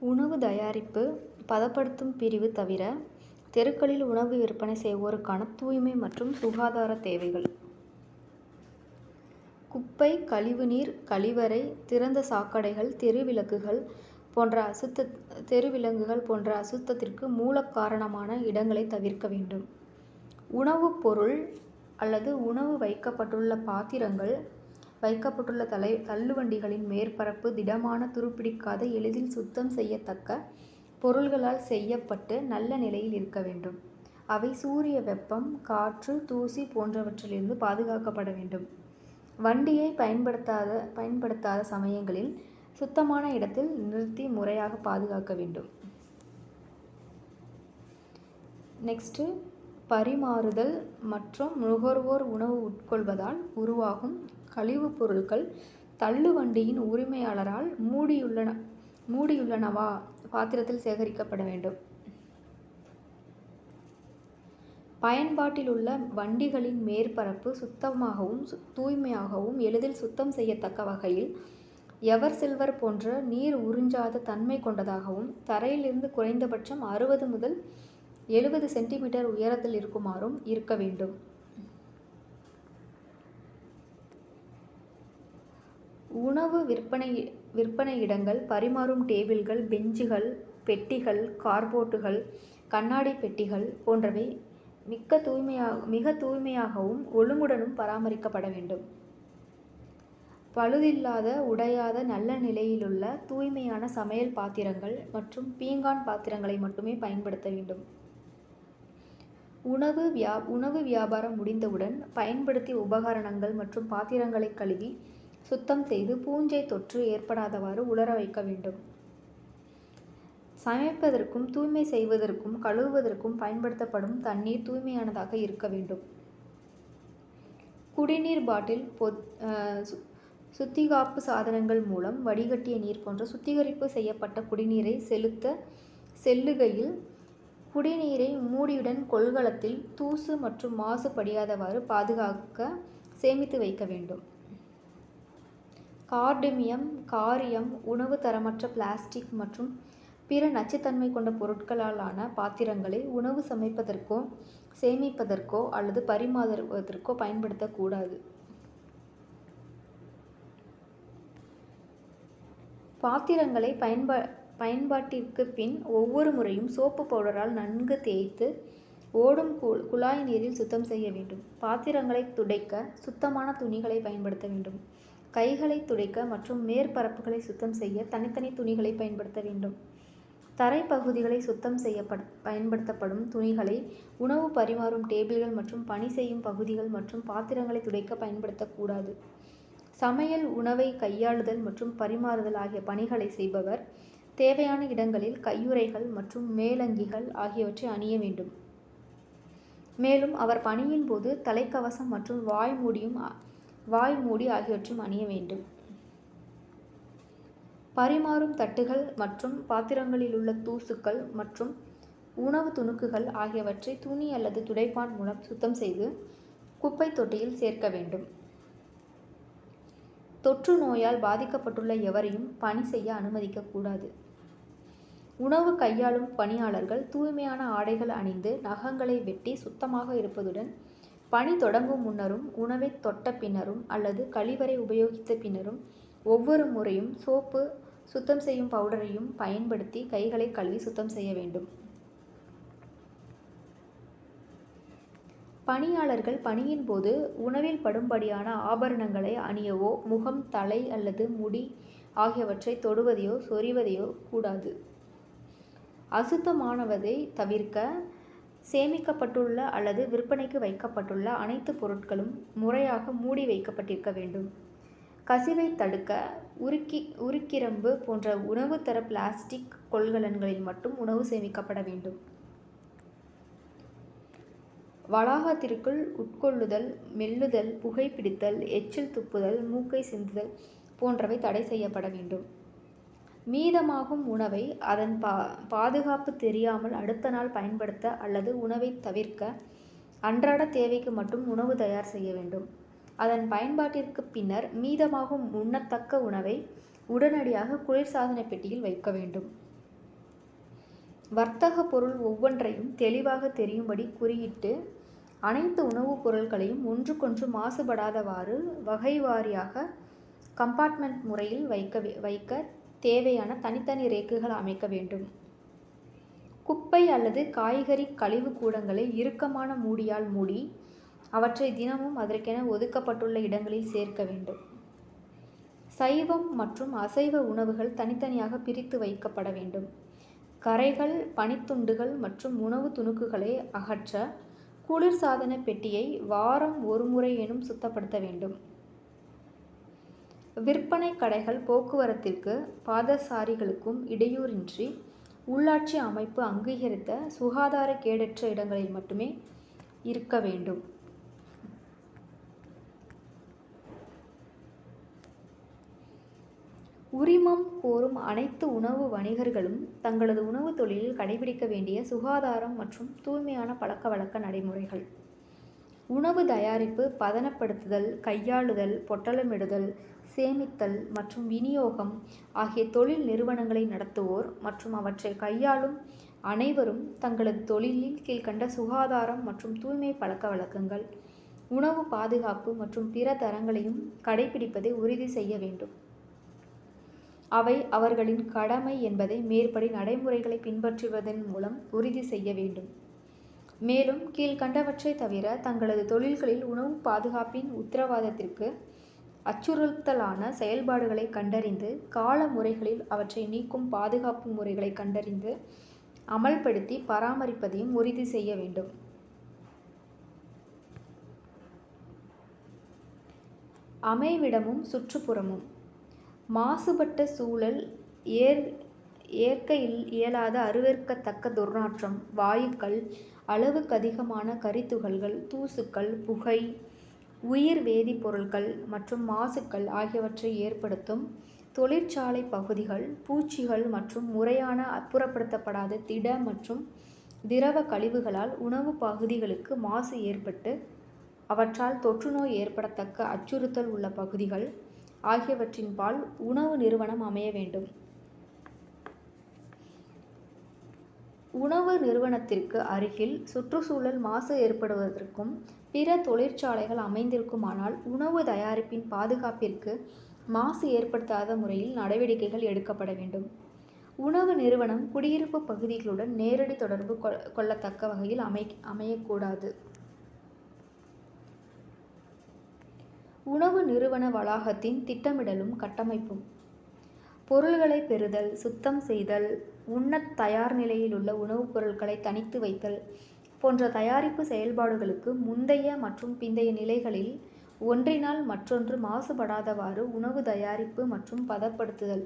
உணவு தயாரிப்பு பதப்படுத்தும் பிரிவு தவிர தெருக்களில் உணவு விற்பனை செய்வோருக்கான தூய்மை மற்றும் சுகாதார தேவைகள். குப்பை கழிவுநீர் கழிவறை திறந்த சாக்கடைகள் தெருவிளக்குகள் போன்ற அசுத்த தெருவிலங்குகள் போன்ற அசுத்தத்திற்கு மூல காரணமான இடங்களை தவிர்க்க வேண்டும். உணவுப் பொருள் அல்லது உணவு வைக்கப்பட்டுள்ள பாத்திரங்கள் வைக்கப்பட்டுள்ள தலை தள்ளுவண்டிகளின் மேற்பரப்பு திடமான துருப்பிடிக்காத எளிதில் சுத்தம் செய்யத்தக்க பொருள்களால் செய்யப்பட்டு நல்ல நிலையில் இருக்க வேண்டும். அவை சூரிய வெப்பம் காற்று தூசி போன்றவற்றிலிருந்து பாதுகாக்கப்பட வேண்டும். வண்டியை பயன்படுத்தாத பயன்படுத்தாத சமயங்களில் சுத்தமான இடத்தில் நிறுத்தி முறையாக பாதுகாக்க வேண்டும். நெக்ஸ்ட்டு பரிமாறுதல் மற்றும் நுகர்வோர் உணவு உட்கொள்வதால் உருவாகும் கழிவுப் பொருட்கள் தள்ளுவண்டியின் உரிமையாளரால் மூடியுள்ளன மூடியுள்ளனவா? பாத்திரத்தில் சேகரிக்கப்பட வேண்டும். பயன்பாட்டில் உள்ள வண்டிகளின் மேற்பரப்பு சுத்தமாகவும் தூய்மையாகவும் எளிதில் சுத்தம் செய்யத்தக்க வகையில் எவர் சில்வர் போன்ற நீர் உறிஞ்சாத தன்மை கொண்டதாகவும் தரையிலிருந்து குறைந்தபட்சம் அறுபது முதல் எழுபது சென்டிமீட்டர் உயரத்தில் இருக்குமாறும் இருக்க வேண்டும். உணவு விற்பனை விற்பனை இடங்கள் பரிமாறும் டேபிள்கள் பெஞ்சுகள் பெட்டிகள் கார்போர்டுகள் கண்ணாடி பெட்டிகள் போன்றவை மிக்க தூய்மையாக மிக தூய்மையாகவும் ஒழுங்குடனும் பராமரிக்கப்பட வேண்டும். பழுதில்லாத உடையாத நல்ல நிலையிலுள்ள தூய்மையான சமையல் பாத்திரங்கள் மற்றும் பீங்கான் பாத்திரங்களை மட்டுமே பயன்படுத்த வேண்டும். உணவு வியா உணவு வியாபாரம் முடிந்தவுடன் பயன்படுத்திய உபகரணங்கள் மற்றும் பாத்திரங்களை கழுவி சுத்தம் செய்து பூஞ்சை தொற்று ஏற்படாதவாறு உலர வைக்க வேண்டும். சமைப்பதற்கும் தூய்மை செய்வதற்கும் கழுவுவதற்கும் பயன்படுத்தப்படும் தண்ணீர் தூய்மையானதாக இருக்க வேண்டும். குடிநீர் பாட்டில் பொத் சுத்திகாப்பு சாதனங்கள் மூலம் வடிகட்டிய நீர் போன்ற சுத்திகரிப்பு செய்யப்பட்ட குடிநீரை செலுத்த செல்லுகையில் குடிநீரை மூடியுடன் கொள்கலத்தில் தூசு மற்றும் மாசு படியாதவாறு பாதுகாக்க சேமித்து வைக்க வேண்டும். கார்டிமியம் காரியம் உணவு தரமற்ற பிளாஸ்டிக் மற்றும் பிற நச்சுத்தன்மை கொண்ட பொருட்களாலான பாத்திரங்களை உணவு சமைப்பதற்கோ சேமிப்பதற்கோ அல்லது பரிமாறுவதற்கோ பயன்படுத்தக்கூடாது. பாத்திரங்களை பயன்ப பயன்பாட்டிற்கு பின் ஒவ்வொரு முறையும் சோப்பு பவுடரால் நன்கு தேய்த்து ஓடும் கு குழாய் நீரில் சுத்தம் செய்ய வேண்டும். பாத்திரங்களை துடைக்க சுத்தமான துணிகளை பயன்படுத்த வேண்டும். கைகளை துடைக்க மற்றும் மேற்பரப்புகளை சுத்தம் செய்ய தனித்தனி துணிகளை பயன்படுத்த வேண்டும். தரைப்பகுதிகளை சுத்தம் செய்யப்பட பயன்படுத்தப்படும் துணிகளை உணவு பரிமாறும் டேபிள்கள் மற்றும் பணி செய்யும் பகுதிகள் மற்றும் பாத்திரங்களை துடைக்க பயன்படுத்தக்கூடாது சமையல் உணவை கையாளுதல் மற்றும் பரிமாறுதல் ஆகிய பணிகளை செய்பவர் தேவையான இடங்களில் கையுறைகள் மற்றும் மேலங்கிகள் ஆகியவற்றை அணிய வேண்டும். மேலும் அவர் பணியின் போது தலைக்கவசம் மற்றும் வாய் மூடியும் வாய் மூடி ஆகியவற்றும் அணிய வேண்டும். பரிமாறும் தட்டுகள் மற்றும் பாத்திரங்களில் உள்ள தூசுக்கள் மற்றும் உணவு துணுக்குகள் ஆகியவற்றை துணி அல்லது துடைப்பான் மூலம் சுத்தம் செய்து குப்பை தொட்டியில் சேர்க்க வேண்டும். தொற்று நோயால் பாதிக்கப்பட்டுள்ள எவரையும் பணி செய்ய அனுமதிக்கக்கூடாது உணவு கையாளும் பணியாளர்கள் தூய்மையான ஆடைகள் அணிந்து நகங்களை வெட்டி சுத்தமாக இருப்பதுடன் பணி தொடங்கும் முன்னரும் உணவை தொட்ட பின்னரும் அல்லது கழிவறை உபயோகித்த பின்னரும் ஒவ்வொரு முறையும் சோப்பு சுத்தம் செய்யும் பவுடரையும் பயன்படுத்தி கைகளை கழுவி சுத்தம் செய்ய வேண்டும். பணியாளர்கள் பணியின் போது உணவில் படும்படியான ஆபரணங்களை அணியவோ முகம் தலை அல்லது முடி ஆகியவற்றை தொடுவதையோ சொறிவதையோ கூடாது. அசுத்தமானவதை தவிர்க்க சேமிக்கப்பட்டுள்ள அல்லது விற்பனைக்கு வைக்கப்பட்டுள்ள அனைத்து பொருட்களும் முறையாக மூடி வைக்கப்பட்டிருக்க வேண்டும். கசிவை தடுக்க உருக்கி உருக்கிரம்பு போன்ற உணவு தர பிளாஸ்டிக் கொள்கலன்களில் மட்டும் உணவு சேமிக்கப்பட வேண்டும். வளாகத்திற்குள் உட்கொள்ளுதல் மெல்லுதல் புகைப்பிடித்தல் எச்சில் துப்புதல் மூக்கை சிந்துதல் போன்றவை தடை செய்யப்பட வேண்டும். மீதமாகும் உணவை அதன் பா பாதுகாப்பு தெரியாமல் அடுத்த நாள் பயன்படுத்த அல்லது உணவை தவிர்க்க அன்றாட தேவைக்கு மட்டும் உணவு தயார் செய்ய வேண்டும். அதன் பயன்பாட்டிற்கு பின்னர் மீதமாகும் உண்ணத்தக்க உணவை உடனடியாக குளிர்சாதன பெட்டியில் வைக்க வேண்டும். வர்த்தக பொருள் ஒவ்வொன்றையும் தெளிவாக தெரியும்படி குறியிட்டு அனைத்து உணவுப் பொருட்களையும் ஒன்றுக்கொன்று மாசுபடாதவாறு வகை வாரியாக கம்பார்ட்மெண்ட் முறையில் வைக்க வைக்க தேவையான தனித்தனி ரேக்குகள் அமைக்க வேண்டும். குப்பை அல்லது காய்கறி கழிவு கூடங்களை இறுக்கமான மூடியால் மூடி அவற்றை தினமும் அதற்கென ஒதுக்கப்பட்டுள்ள இடங்களில் சேர்க்க வேண்டும். சைவம் மற்றும் அசைவ உணவுகள் தனித்தனியாக பிரித்து வைக்கப்பட வேண்டும். கரைகள் பனித்துண்டுகள் மற்றும் உணவு துணுக்குகளை அகற்ற குளிர்சாதன பெட்டியை வாரம் ஒரு முறை எனும் சுத்தப்படுத்த வேண்டும். விற்பனை கடைகள் போக்குவரத்திற்கு பாதசாரிகளுக்கும் இடையூறின்றி உள்ளாட்சி அமைப்பு அங்கீகரித்த சுகாதார கேடற்ற இடங்களில் மட்டுமே இருக்க வேண்டும். உரிமம் கோரும் அனைத்து உணவு வணிகர்களும் தங்களது உணவு தொழிலில் கடைபிடிக்க வேண்டிய சுகாதாரம் மற்றும் தூய்மையான பழக்கவழக்க நடைமுறைகள். உணவு தயாரிப்பு பதனப்படுத்துதல் கையாளுதல் பொட்டலமிடுதல் சேமித்தல் மற்றும் விநியோகம் ஆகிய தொழில் நிறுவனங்களை நடத்துவோர் மற்றும் அவற்றை கையாளும் அனைவரும் தங்களது தொழிலில் கீழ்கண்ட சுகாதாரம் மற்றும் தூய்மை பழக்க வழக்கங்கள் உணவு பாதுகாப்பு மற்றும் பிற தரங்களையும் கடைபிடிப்பதை உறுதி செய்ய வேண்டும். அவை அவர்களின் கடமை என்பதை மேற்படி நடைமுறைகளை பின்பற்றுவதன் மூலம் உறுதி செய்ய வேண்டும். மேலும் கீழ்கண்டவற்றை தவிர தங்களது தொழில்களில் உணவு பாதுகாப்பின் உத்தரவாதத்திற்கு அச்சுறுத்தலான செயல்பாடுகளை கண்டறிந்து கால முறைகளில் அவற்றை நீக்கும் பாதுகாப்பு முறைகளை கண்டறிந்து அமல்படுத்தி பராமரிப்பதையும் உறுதி செய்ய வேண்டும். அமைவிடமும் சுற்றுப்புறமும். மாசுபட்ட சூழல் ஏர் ஏற்க இயலாத அருவருக்கத்தக்க துர்நாற்றம் வாயுக்கள் அளவுக்கதிகமான கரித்துகள்கள் தூசுக்கள் புகை உயிர் வேதிப்பொருட்கள் மற்றும் மாசுக்கள் ஆகியவற்றை ஏற்படுத்தும் தொழிற்சாலை பகுதிகள் பூச்சிகள் மற்றும் முறையான அப்புறப்படுத்தப்படாத திட மற்றும் திரவ கழிவுகளால் உணவு பகுதிகளுக்கு மாசு ஏற்பட்டு அவற்றால் தொற்றுநோய் ஏற்படத்தக்க அச்சுறுத்தல் உள்ள பகுதிகள் ஆகியவற்றின் பால் உணவு நிறுவனம் அமைய வேண்டும். உணவு நிறுவனத்திற்கு அருகில் சுற்றுச்சூழல் மாசு ஏற்படுவதற்கும் பிற தொழிற்சாலைகள் அமைந்திருக்குமானால் உணவு தயாரிப்பின் பாதுகாப்பிற்கு மாசு ஏற்படுத்தாத முறையில் நடவடிக்கைகள் எடுக்கப்பட வேண்டும். உணவு நிறுவனம் குடியிருப்பு பகுதிகளுடன் நேரடி தொடர்பு கொள்ளத்தக்க வகையில் அமை அமையக்கூடாது. உணவு நிறுவன வளாகத்தின் திட்டமிடலும் கட்டமைப்பும் பொருள்களை பெறுதல் சுத்தம் செய்தல் உண்ணத் தயார் நிலையில் உள்ள உணவுப் பொருட்களை தனித்து வைத்தல் போன்ற தயாரிப்பு செயல்பாடுகளுக்கு முந்தைய மற்றும் பிந்தைய நிலைகளில் ஒன்றினால் மற்றொன்று மாசுபடாதவாறு உணவு தயாரிப்பு மற்றும் பதப்படுத்துதல்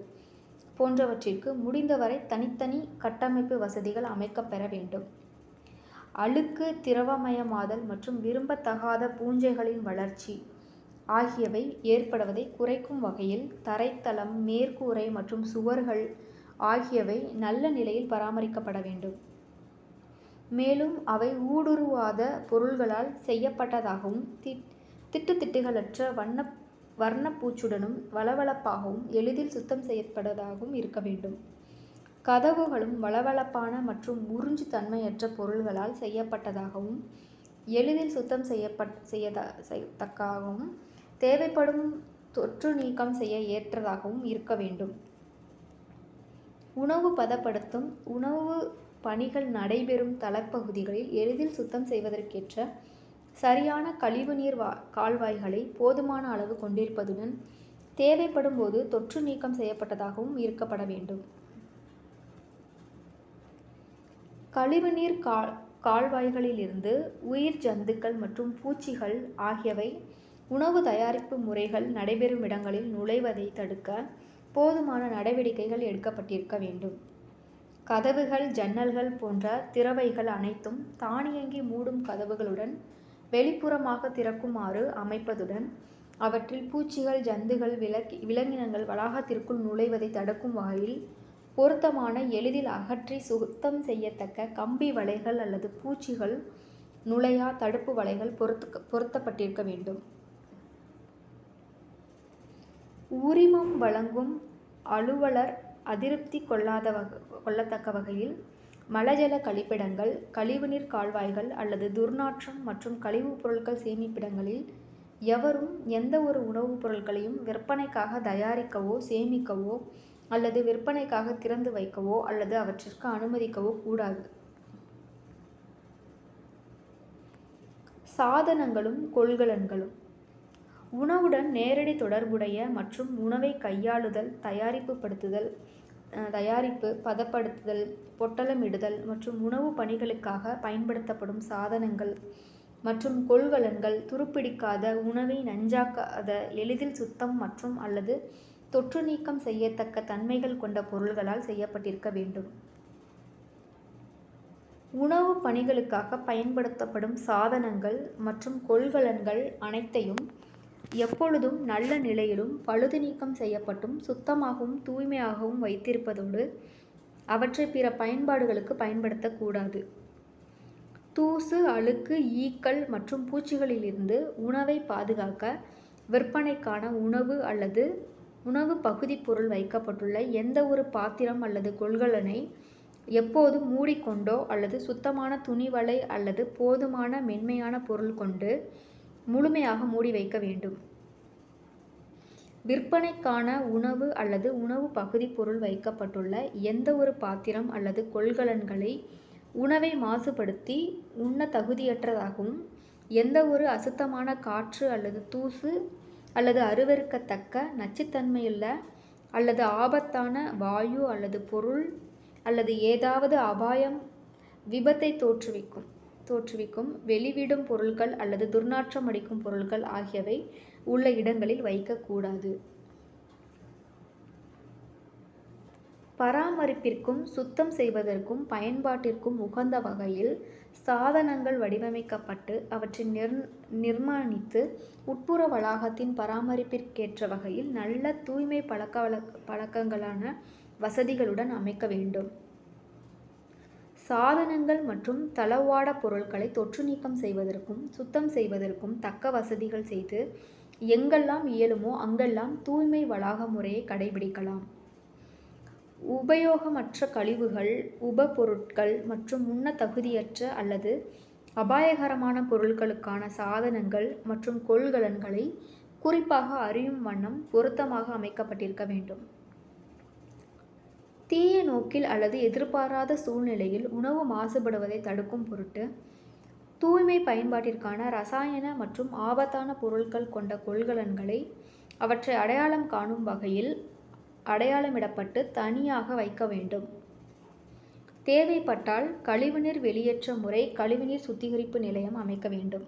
போன்றவற்றிற்கு முடிந்தவரை தனித்தனி கட்டமைப்பு வசதிகள் அமைக்கப்பெற வேண்டும். அழுக்கு திரவமயமாதல் மற்றும் விரும்பத்தகாத பூஞ்சைகளின் வளர்ச்சி ஆகியவை ஏற்படுவதை குறைக்கும் வகையில் தரைத்தளம் மேற்கூரை மற்றும் சுவர்கள் ஆகியவை நல்ல நிலையில் பராமரிக்கப்பட வேண்டும். மேலும் அவை ஊடுருவாத பொருள்களால் செய்யப்பட்டதாகவும் திட் திட்டு திட்டுகளற்ற வண்ண வர்ணப்பூச்சுடனும் வளவளப்பாகவும் எளிதில் சுத்தம் செய்யப்படுவதாகவும் இருக்க வேண்டும். கதவுகளும் வளவளப்பான மற்றும் உறிஞ்சு தன்மையற்ற பொருள்களால் செய்யப்பட்டதாகவும் எளிதில் சுத்தம் செய்யப்பட் செய்யத செய்யத்தக்காகவும் தேவைப்படும் தொற்று நீக்கம் செய்ய ஏற்றதாகவும் இருக்க வேண்டும். உணவு பதப்படுத்தும் உணவு பணிகள் நடைபெறும் தளப்பகுதிகளில் எளிதில் சுத்தம் செய்வதற்கேற்ற சரியான கழிவுநீர் வா கால்வாய்களை போதுமான அளவு கொண்டிருப்பதுடன் தேவைப்படும் போது தொற்று நீக்கம் செய்யப்பட்டதாகவும் இருக்கப்பட வேண்டும். கழிவுநீர் கால் கால்வாய்களிலிருந்து உயிர் ஜந்துக்கள் மற்றும் பூச்சிகள் ஆகியவை உணவு தயாரிப்பு முறைகள் நடைபெறும் இடங்களில் நுழைவதை தடுக்க போதுமான நடவடிக்கைகள் எடுக்கப்பட்டிருக்க வேண்டும். கதவுகள் ஜன்னல்கள் போன்ற திறவைகள் அனைத்தும் தானியங்கி மூடும் கதவுகளுடன் வெளிப்புறமாக திறக்குமாறு அமைப்பதுடன் அவற்றில் பூச்சிகள் ஜந்துகள் விலக்கி விலங்கினங்கள் வளாகத்திற்குள் நுழைவதை தடுக்கும் வகையில் பொருத்தமான எளிதில் அகற்றி சுத்தம் செய்யத்தக்க கம்பி வலைகள் அல்லது பூச்சிகள் நுழையா தடுப்பு வலைகள் பொருத்து பொருத்தப்பட்டிருக்க வேண்டும். உரிமம் வழங்கும் அலுவலர் அதிருப்தி கொள்ளாத வக கொள்ளத்தக்க வகையில் மலஜல கழிப்பிடங்கள் கழிவுநீர் கால்வாய்கள் அல்லது துர்நாற்றம் மற்றும் கழிவுப் பொருட்கள் சேமிப்பிடங்களில் எவரும் எந்த ஒரு உணவுப் பொருட்களையும் விற்பனைக்காக தயாரிக்கவோ சேமிக்கவோ அல்லது விற்பனைக்காக திறந்து வைக்கவோ அல்லது அவற்றிற்கு அனுமதிக்கவோ கூடாது. சாதனங்களும் கொள்கலன்களும் உணவுடன் நேரடி தொடர்புடைய மற்றும் உணவை கையாளுதல் தயாரிப்புப்படுத்துதல் படுத்துதல் தயாரிப்பு பதப்படுத்துதல் பொட்டலமிடுதல் மற்றும் உணவு பணிகளுக்காக பயன்படுத்தப்படும் சாதனங்கள் மற்றும் கொள்கலன்கள் துருப்பிடிக்காத உணவை நஞ்சாக்காத எளிதில் சுத்தம் மற்றும் அல்லது தொற்று நீக்கம் செய்யத்தக்க தன்மைகள் கொண்ட பொருள்களால் செய்யப்பட்டிருக்க வேண்டும். உணவு பணிகளுக்காக பயன்படுத்தப்படும் சாதனங்கள் மற்றும் கொள்கலன்கள் அனைத்தையும் எப்பொழுதும் நல்ல நிலையிலும் பழுது நீக்கம் செய்யப்பட்டும் சுத்தமாகவும் தூய்மையாகவும் வைத்திருப்பதோடு அவற்றை பிற பயன்பாடுகளுக்கு பயன்படுத்தக்கூடாது தூசு அழுக்கு ஈக்கள் மற்றும் பூச்சிகளிலிருந்து உணவை பாதுகாக்க விற்பனைக்கான உணவு அல்லது உணவு பகுதி பொருள் வைக்கப்பட்டுள்ள எந்த ஒரு பாத்திரம் அல்லது கொள்கலனை எப்போதும் மூடிக்கொண்டோ அல்லது சுத்தமான துணிவலை அல்லது போதுமான மென்மையான பொருள் கொண்டு முழுமையாக மூடி வைக்க வேண்டும். விற்பனைக்கான உணவு அல்லது உணவு பகுதி பொருள் வைக்கப்பட்டுள்ள எந்த ஒரு பாத்திரம் அல்லது கொள்கலன்களை உணவை மாசுபடுத்தி உண்ண தகுதியற்றதாகவும் எந்த ஒரு அசுத்தமான காற்று அல்லது தூசு அல்லது அருவருக்கத்தக்க நச்சுத்தன்மையுள்ள அல்லது ஆபத்தான வாயு அல்லது பொருள் அல்லது ஏதாவது அபாயம் விபத்தை தோற்றுவிக்கும். தோற்றுவிக்கும் வெளிவிடும் பொருட்கள் அல்லது துர்நாற்றம் அடிக்கும் பொருட்கள் ஆகியவை உள்ள இடங்களில் வைக்கக்கூடாது. பராமரிப்பிற்கும் சுத்தம் செய்வதற்கும் பயன்பாட்டிற்கும் உகந்த வகையில் சாதனங்கள் வடிவமைக்கப்பட்டு அவற்றை நிர் நிர்மாணித்து உட்புற வளாகத்தின் பராமரிப்பிற்கேற்ற வகையில் நல்ல தூய்மை பழக்க வழக்க பழக்கங்களான வசதிகளுடன் அமைக்க வேண்டும். சாதனங்கள் மற்றும் தளவாட பொருட்களை தொற்று நீக்கம் செய்வதற்கும் சுத்தம் செய்வதற்கும் தக்க வசதிகள் செய்து எங்கெல்லாம் இயலுமோ அங்கெல்லாம் தூய்மை வளாக முறையை கடைபிடிக்கலாம். உபயோகமற்ற கழிவுகள் உபபொருட்கள் மற்றும் உண்ண தகுதியற்ற அல்லது அபாயகரமான பொருட்களுக்கான சாதனங்கள் மற்றும் கொள்கலன்களை குறிப்பாக அறியும் வண்ணம் பொருத்தமாக அமைக்கப்பட்டிருக்க வேண்டும். தீய நோக்கில் அல்லது எதிர்பாராத சூழ்நிலையில் உணவு மாசுபடுவதை தடுக்கும் பொருட்டு தூய்மை பயன்பாட்டிற்கான ரசாயன மற்றும் ஆபத்தான பொருட்கள் கொண்ட கொள்கலன்களை அவற்றை அடையாளம் காணும் வகையில் அடையாளமிடப்பட்டு தனியாக வைக்க வேண்டும். தேவைப்பட்டால் கழிவுநீர் வெளியேற்ற முறை கழிவுநீர் சுத்திகரிப்பு நிலையம் அமைக்க வேண்டும்.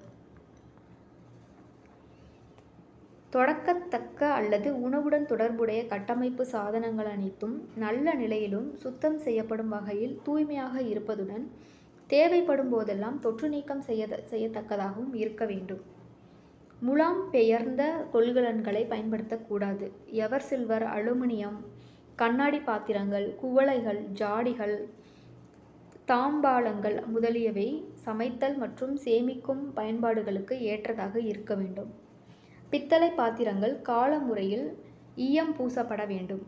தொடக்கத்தக்க அல்லது உணவுடன் தொடர்புடைய கட்டமைப்பு சாதனங்கள் அனைத்தும் நல்ல நிலையிலும் சுத்தம் செய்யப்படும் வகையில் தூய்மையாக இருப்பதுடன் தேவைப்படும் போதெல்லாம் தொற்று நீக்கம் செய்ய செய்யத்தக்கதாகவும் இருக்க வேண்டும். முலாம் பெயர்ந்த கொள்கலன்களை பயன்படுத்தக்கூடாது. எவர் சில்வர் அலுமினியம் கண்ணாடி பாத்திரங்கள் குவளைகள் ஜாடிகள் தாம்பாளங்கள் முதலியவை சமைத்தல் மற்றும் சேமிக்கும் பயன்பாடுகளுக்கு ஏற்றதாக இருக்க வேண்டும். பித்தளை பாத்திரங்கள் கால முறையில் ஈயம் பூசப்பட வேண்டும்.